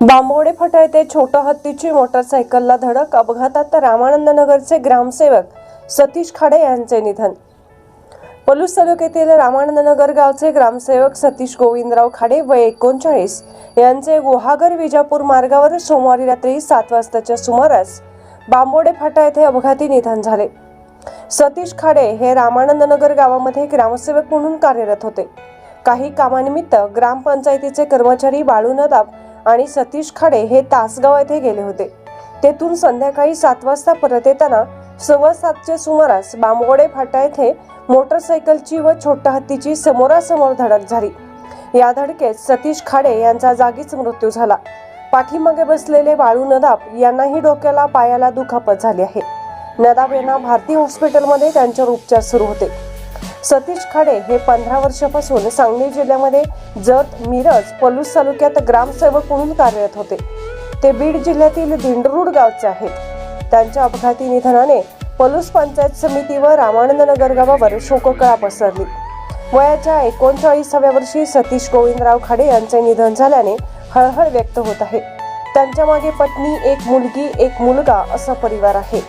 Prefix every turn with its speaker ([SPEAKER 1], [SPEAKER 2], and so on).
[SPEAKER 1] बांबोडे फटा येथे छोट्या हत्तीची मोटरसायकलला धडक अपघातात रामानंद नगरचे ग्रामसेवक सतीश खाडे यांचे निधन. पलूस तालुक्यातील रामानंद नगर गावचे ग्रामसेवक सतीश गोविंदराव खाडे व एकोणचाळीस यांचे गुहागर विजापूर मार्गावर सोमवारी रात्री सात वाजताच्या सुमारास बांबोडे फाटा येथे अपघाती निधन झाले. सतीश खाडे हे रामानंद नगर गावामध्ये ग्रामसेवक म्हणून कार्यरत होते. काही कामानिमित्त ग्रामपंचायतीचे कर्मचारी बाळू नदाब आणि सतीश खाडे हे तासगाव येथे गेले होते. तेथून संध्याकाळी सात वाजता परत येताना सव्वा सातच्या सुमारास बांबोडे फाटा येथे मोटरसायकलची व छोट्या हत्तीची समोरासमोर धडक झाली. या धडकेत सतीश खाडे यांचा जागीच मृत्यू झाला. पाठीमागे बसलेले बाळू नदाब यांनाही डोक्याला पायाला दुखापत झाली आहे. नदाब यांना भारती हॉस्पिटलमध्ये त्यांच्यावर उपचार सुरू होते. सतीश खाडे हे पंधरा वर्षापासून सांगली जिल्ह्यामध्ये जत मिरज पलूस तालुक्यात ग्रामसेवक म्हणून कार्यरत होते. ते बीड जिल्ह्यातील दिंडरूड गावचे आहेत. त्यांच्या अपघाती निधनाने पलूस पंचायत समिती व रामानंद नगर गावावर शोककळा पसरली. वयाच्या एकोणचाळीसाव्या वर्षी सतीश गोविंदराव खाडे यांचे निधन झाल्याने हळहळ व्यक्त होत आहे. त्यांच्या मागे पत्नी एक मुलगी एक मुलगा असा परिवार आहे.